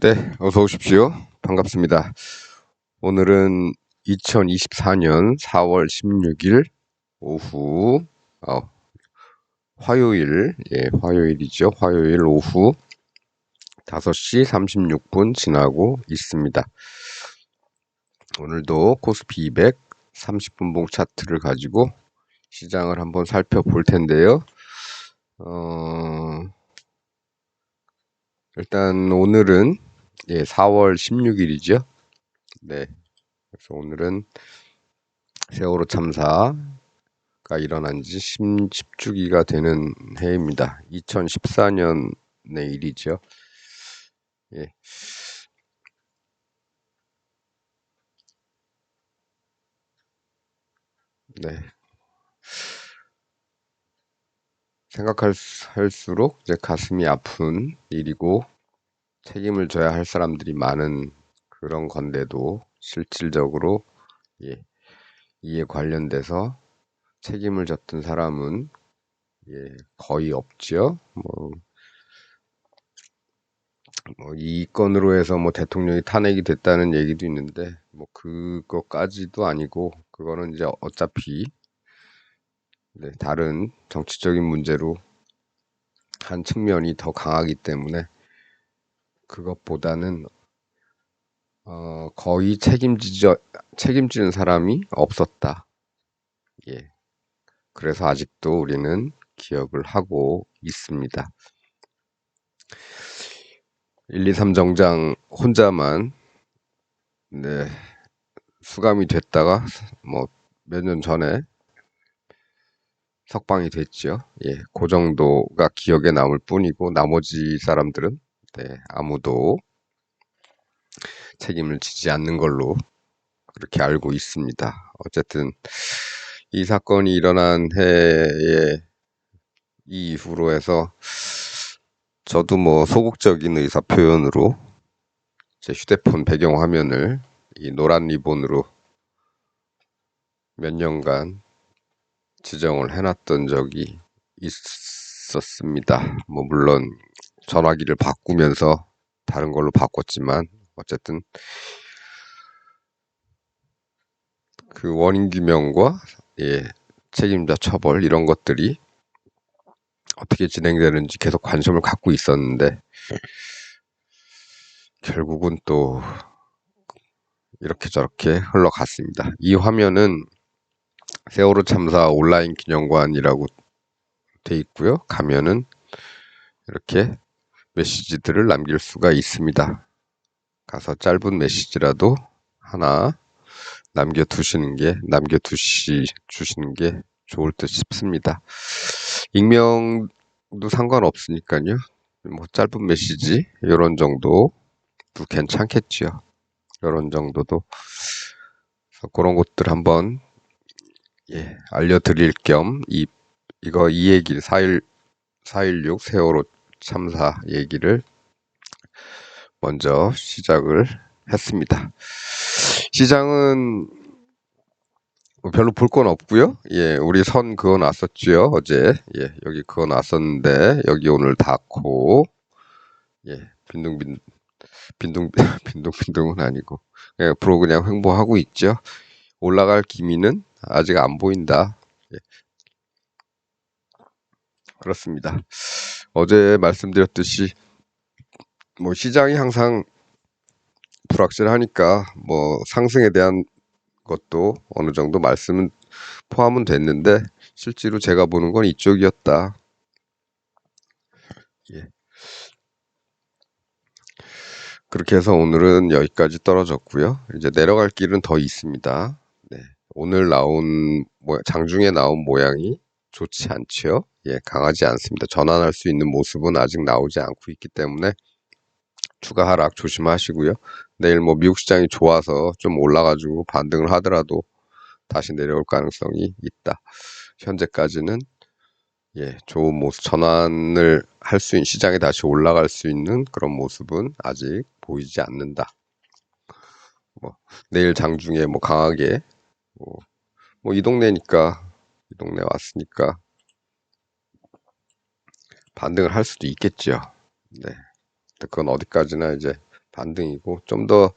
네, 어서 오십시오. 반갑습니다. 오늘은 2024년 4월 16일 오후, 어, 화요일, 예, 화요일이죠. 화요일 오후 5시 36분 지나고 있습니다. 오늘도 코스피 200 30분봉 차트를 가지고 시장을 한번 살펴볼 텐데요. 어, 일단 오늘은 예, 4월 16일이죠. 네. 그래서 오늘은 세월호 참사가 일어난 지 10주기가 되는 해입니다. 2014년의 일이죠. 예. 네. 생각할수록 이제 가슴이 아픈 일이고 책임을 져야 할 사람들이 많은 그런 건데도 실질적으로 예, 이에 관련돼서 책임을 졌던 사람은 예, 거의 없죠. 뭐, 뭐 이 건으로 해서 뭐 대통령이 탄핵이 됐다는 얘기도 있는데 뭐 그것까지도 아니고 그거는 이제 어차피 네, 다른 정치적인 문제로 한 측면이 더 강하기 때문에 그것보다는 어, 거의 책임지저, 책임지는 사람이 없었다. 예. 그래서 아직도 우리는 기억을 하고 있습니다. 1, 2, 3 정장 혼자만 네, 수감이 됐다가 뭐 몇 년 전에 석방이 됐죠. 예, 그 정도가 기억에 남을 뿐이고 나머지 사람들은 네, 아무도 책임을 지지 않는 걸로 그렇게 알고 있습니다. 어쨌든 이 사건이 일어난 해에 이후로 해서 저도 뭐 소극적인 의사 표현으로 제 휴대폰 배경 화면을 이 노란 리본으로 몇 년간 지정을 해놨던 적이 있었습니다. 뭐 물론 전화기를 바꾸면서 다른 걸로 바꿨지만 어쨌든 그 원인 규명과 예, 책임자 처벌 이런 것들이 어떻게 진행되는지 계속 관심을 갖고 있었는데 결국은 또 이렇게 저렇게 흘러갔습니다. 이 화면은 세월호 참사 온라인 기념관이라고 돼 있고요. 가면은 이렇게 메시지들을 남길 수가 있습니다. 가서 짧은 메시지라도 하나 남겨두시는 게, 남겨두시, 주시는 게 좋을 듯 싶습니다. 익명도 상관없으니까요. 뭐 짧은 메시지, 이런 정도도 괜찮겠지요. 이런 정도도. 그런 것들 한번, 예, 알려드릴 겸, 이, 이거 이 얘기를 4일, 4.16 세월호 참사 얘기를 먼저 시작을 했습니다. 시장은 별로 볼 건 없고요. 예, 우리 선 그어 놨었지요 어제. 예, 여기 그어 놨었는데 여기 오늘 닫고 예, 빈둥빈 빈둥 빈둥빈둥은 아니고 예, 앞으로 그냥 횡보하고 있죠. 올라갈 기미는 아직 안 보인다. 예. 그렇습니다. 어제 말씀드렸듯이 뭐 시장이 항상 불확실하니까 뭐 상승에 대한 것도 어느 정도 말씀은 포함은 됐는데 실제로 제가 보는 건 이쪽이었다. 예. 그렇게 해서 오늘은 여기까지 떨어졌고요. 이제 내려갈 길은 더 있습니다. 네. 오늘 나온 장중에 나온 모양이 좋지 않죠. 예, 강하지 않습니다. 전환할 수 있는 모습은 아직 나오지 않고 있기 때문에 추가 하락 조심하시고요. 내일 뭐 미국 시장이 좋아서 좀 올라가지고 반등을 하더라도 다시 내려올 가능성이 있다. 현재까지는 예, 좋은 모습 전환을 할 수 있는 시장에 다시 올라갈 수 있는 그런 모습은 아직 보이지 않는다. 뭐 내일 장중에 뭐 강하게 뭐, 동네니까 이 동네 왔으니까 반등을 할 수도 있겠죠. 네. 그건 어디까지나 이제 반등이고 좀 더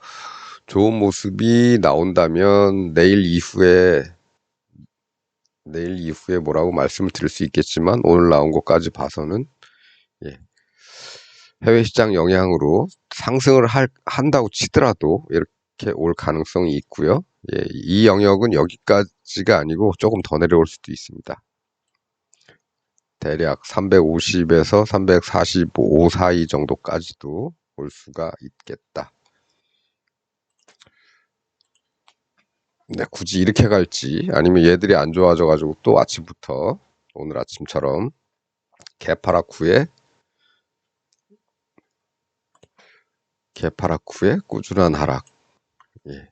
좋은 모습이 나온다면 내일 이후에 내일 이후에 뭐라고 말씀을 드릴 수 있겠지만 오늘 나온 것까지 봐서는 예, 해외 시장 영향으로 상승을 할, 한다고 치더라도 이렇게 올 가능성이 있고요. 예, 이 영역은 여기까지가 아니고 조금 더 내려올 수도 있습니다. 대략 350에서 345 사이 정도까지도 올 수가 있겠다. 네, 굳이 이렇게 갈지 아니면 얘들이 안 좋아져 가지고 또 아침부터 오늘 아침처럼 개파락 후에 꾸준한 하락. 예.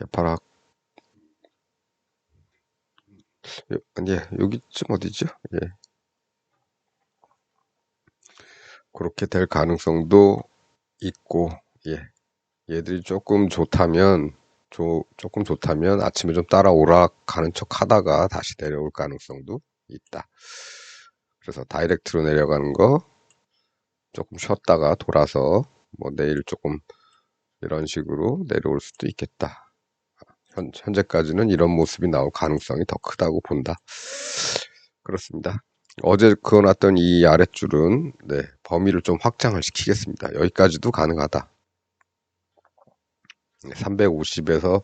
개파락 요- 예, 여기쯤 어디죠? 예. 그렇게 될 가능성도 있고, 예. 얘들이 조금 좋다면, 조, 조금 좋다면 아침에 좀 따라오라 가는 척 하다가 다시 내려올 가능성도 있다. 그래서 다이렉트로 내려가는 거 조금 쉬었다가 돌아서 뭐 내일 조금 이런 식으로 내려올 수도 있겠다. 현, 현재까지는 이런 모습이 나올 가능성이 더 크다고 본다. 그렇습니다. 어제 그어놨던 이 아랫줄은 네, 범위를 좀 확장을 시키겠습니다. 여기까지도 가능하다. 350에서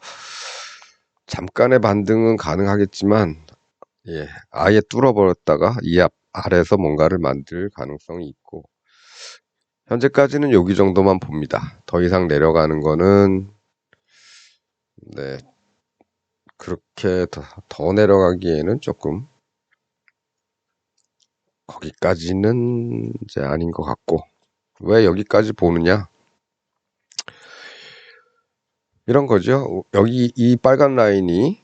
잠깐의 반등은 가능하겠지만 예, 아예 뚫어버렸다가 이 앞, 아래에서 뭔가를 만들 가능성이 있고 현재까지는 여기 정도만 봅니다. 더 이상 내려가는 거는 네, 그렇게 더, 더 내려가기에는 조금 거기까지는 이제 아닌 것 같고 왜 여기까지 보느냐 이런 거죠. 여기 이 빨간 라인이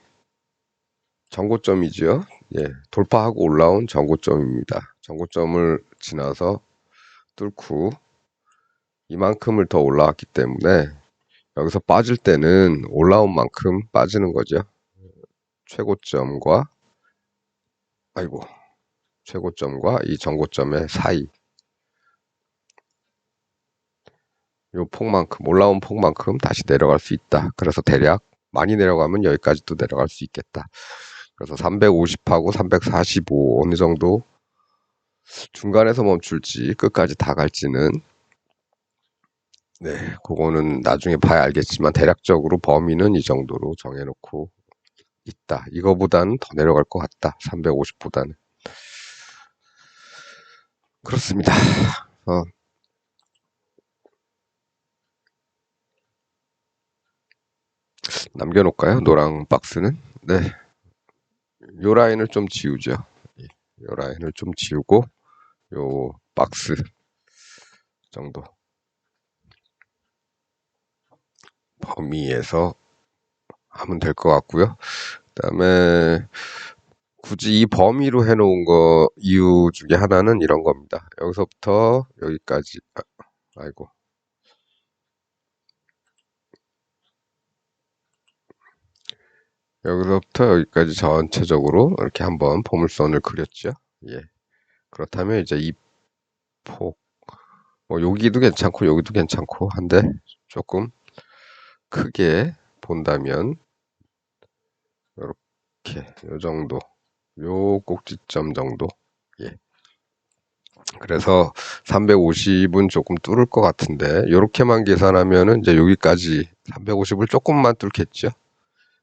전고점이죠. 예, 돌파하고 올라온 전고점입니다. 전고점을 지나서 뚫고 이만큼을 더 올라왔기 때문에 여기서 빠질 때는 올라온 만큼 빠지는 거죠. 최고점과 아이고 최고점과 이 전고점의 사이 요 폭만큼 올라온 폭만큼 다시 내려갈 수 있다. 그래서 대략 많이 내려가면 여기까지도 내려갈 수 있겠다. 그래서 350하고 345 어느 정도 중간에서 멈출지 끝까지 다 갈지는 네, 그거는 나중에 봐야 알겠지만 대략적으로 범위는 이 정도로 정해놓고 있다. 이거보다는 더 내려갈 것 같다. 350보다는. 그렇습니다. 어, 남겨놓을까요? 노랑 박스는? 네. 요 라인을 좀 지우죠. 예, 요 라인을 좀 지우고, 요 박스 정도. 범위에서 하면 될 것 같고요. 그 다음에 굳이 이 범위로 해놓은 거 이유 중에 하나는 이런 겁니다. 여기서부터 여기까지 아, 아이고 여기서부터 여기까지 전체적으로 이렇게 한번 포물선을 그렸죠. 예. 그렇다면 이제 이 폭, 뭐 여기도 괜찮고 여기도 괜찮고 한데 조금 크게 본다면 이렇게 요 정도 요 꼭지점 정도 예. 그래서 350은 조금 뚫을 것 같은데 이렇게만 계산하면은 이제 여기까지 350을 조금만 뚫겠죠.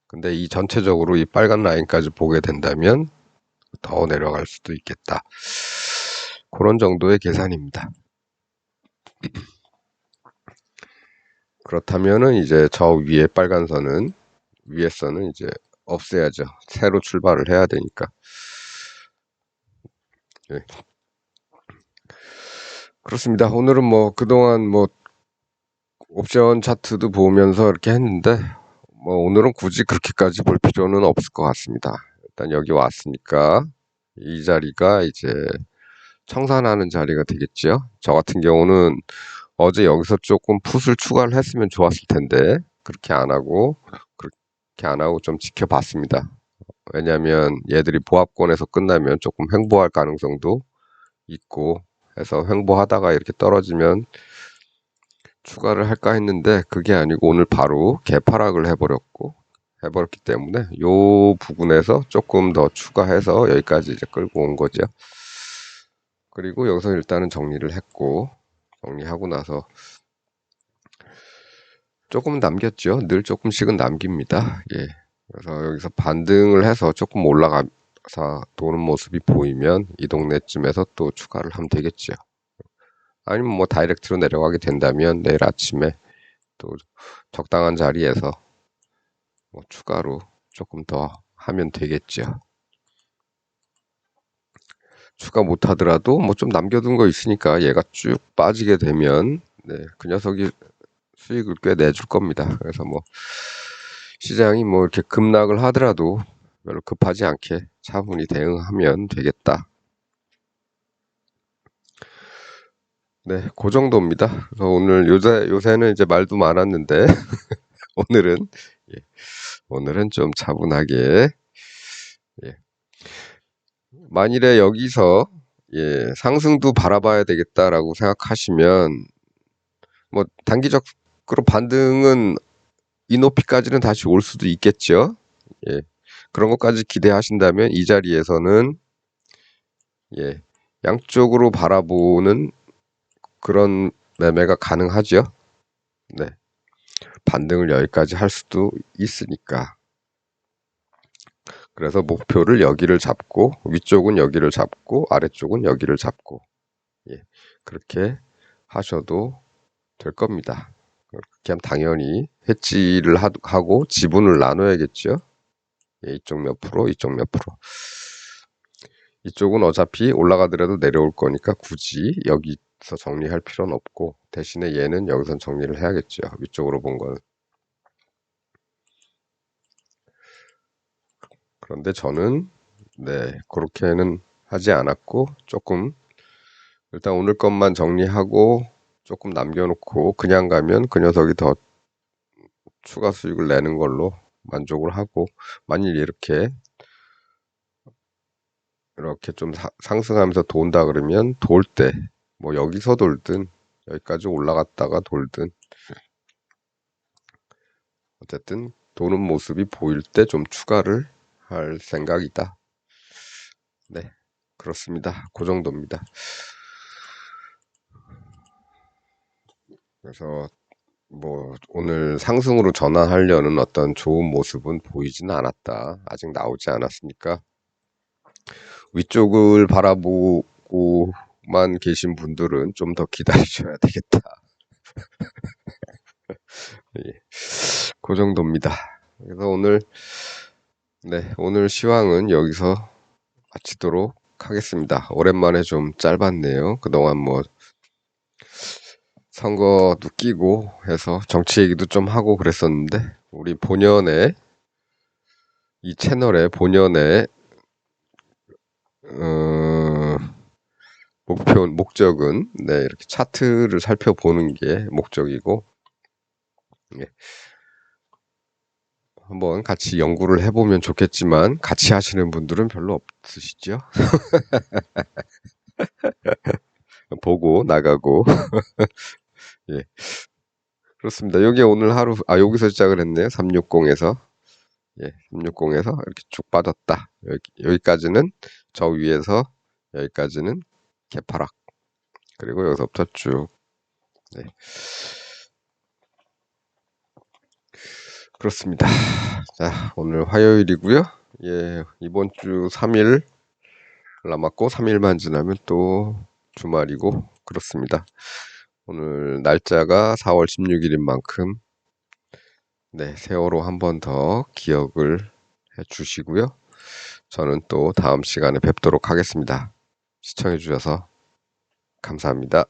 근데 이 전체적으로 이 빨간 라인까지 보게 된다면 더 내려갈 수도 있겠다. 그런 정도의 계산입니다. 그렇다면은 이제 저 위에 빨간 선은 위에 선은 이제 없애야죠. 새로 출발을 해야 되니까. 예. 그렇습니다. 오늘은 뭐 그동안 뭐 옵션 차트도 보면서 이렇게 했는데 뭐 오늘은 굳이 그렇게까지 볼 필요는 없을 것 같습니다. 일단 여기 왔으니까 이 자리가 이제 청산하는 자리가 되겠죠. 저 같은 경우는 어제 여기서 조금 풋을 추가를 했으면 좋았을 텐데 그렇게 안 하고 그렇게 안 하고 좀 지켜봤습니다. 왜냐하면 얘들이 보합권에서 끝나면 조금 횡보할 가능성도 있고 해서 횡보하다가 이렇게 떨어지면 추가를 할까 했는데 그게 아니고 오늘 바로 개파락을 해버렸고 해버렸기 때문에 요 부분에서 조금 더 추가해서 여기까지 이제 끌고 온 거죠. 그리고 여기서 일단은 정리를 했고 정리하고 나서 조금 남겼죠. 늘 조금씩은 남깁니다. 예. 그래서 여기서 반등을 해서 조금 올라가서 도는 모습이 보이면 이 동네쯤에서 또 추가를 하면 되겠죠. 아니면 뭐 다이렉트로 내려가게 된다면 내일 아침에 또 적당한 자리에서 뭐 추가로 조금 더 하면 되겠죠. 추가 못 하더라도 뭐 좀 남겨둔 거 있으니까 얘가 쭉 빠지게 되면 네, 그 녀석이 수익을 꽤 내줄 겁니다. 그래서 뭐 시장이 뭐 이렇게 급락을 하더라도 별로 급하지 않게 차분히 대응하면 되겠다. 네, 그 정도입니다. 그래서 오늘 요새 요새는 이제 말도 많았는데 오늘은 예, 오늘은 좀 차분하게 예. 만일에 여기서 예, 상승도 바라봐야 되겠다라고 생각하시면 뭐 단기적 으로 반등은 이 높이까지는 다시 올 수도 있겠죠. 예. 그런 것까지 기대하신다면 이 자리에서는 예, 양쪽으로 바라보는 그런 매매가 가능하죠. 네. 반등을 여기까지 할 수도 있으니까. 그래서 목표를 여기를 잡고 위쪽은 여기를 잡고 아래쪽은 여기를 잡고 예, 그렇게 하셔도 될 겁니다. 그렇게 하면 당연히 해지를 하고 지분을 나눠야겠죠. 예, 이쪽 몇 프로, 이쪽 몇 프로. 이쪽은 어차피 올라가더라도 내려올 거니까 굳이 여기서 정리할 필요는 없고 대신에 얘는 여기선 정리를 해야겠죠. 위쪽으로 본 건. 그런데 저는 네 그렇게는 하지 않았고 조금 일단 오늘 것만 정리하고 조금 남겨놓고 그냥 가면 그 녀석이 더 추가 수익을 내는 걸로 만족을 하고 만일 이렇게 이렇게 좀 사, 상승하면서 돈다 그러면 돌 때 뭐 여기서 돌든 여기까지 올라갔다가 돌든 어쨌든 도는 모습이 보일 때 좀 추가를 할 생각이다. 네, 그렇습니다. 그 정도입니다. 그래서 뭐 오늘 상승으로 전환하려는 어떤 좋은 모습은 보이지는 않았다. 아직 나오지 않았으니까 위쪽을 바라보고만 계신 분들은 좀 더 기다리셔야 되겠다. 예, 그 정도입니다. 그래서 오늘 네 오늘 시황은 여기서 마치도록 하겠습니다. 오랜만에 좀 짧았네요. 그동안 뭐 선거도 끼고 해서 정치 얘기도 좀 하고 그랬었는데 우리 본연의 이 채널의 본연의 어, 목표 목적은 네 이렇게 차트를 살펴보는 게 목적이고 예. 한번 같이 연구를 해보면 좋겠지만 같이 하시는 분들은 별로 없으시죠? 보고 나가고 예. 그렇습니다. 여기 오늘 하루, 아, 여기서 시작을 했네요. 360에서. 예, 360에서 이렇게 쭉 빠졌다. 여기, 여기 까지는 저 위에서 여기까지는 개파락. 그리고 여기서부터 쭉. 네. 그렇습니다. 자, 오늘 화요일이고요. 예, 이번 주 3일 남았고 3일만 지나면 또 주말이고 그렇습니다. 오늘 날짜가 4월 16일인 만큼 네, 세월호 한 번 더 기억을 해 주시고요. 저는 또 다음 시간에 뵙도록 하겠습니다. 시청해 주셔서 감사합니다.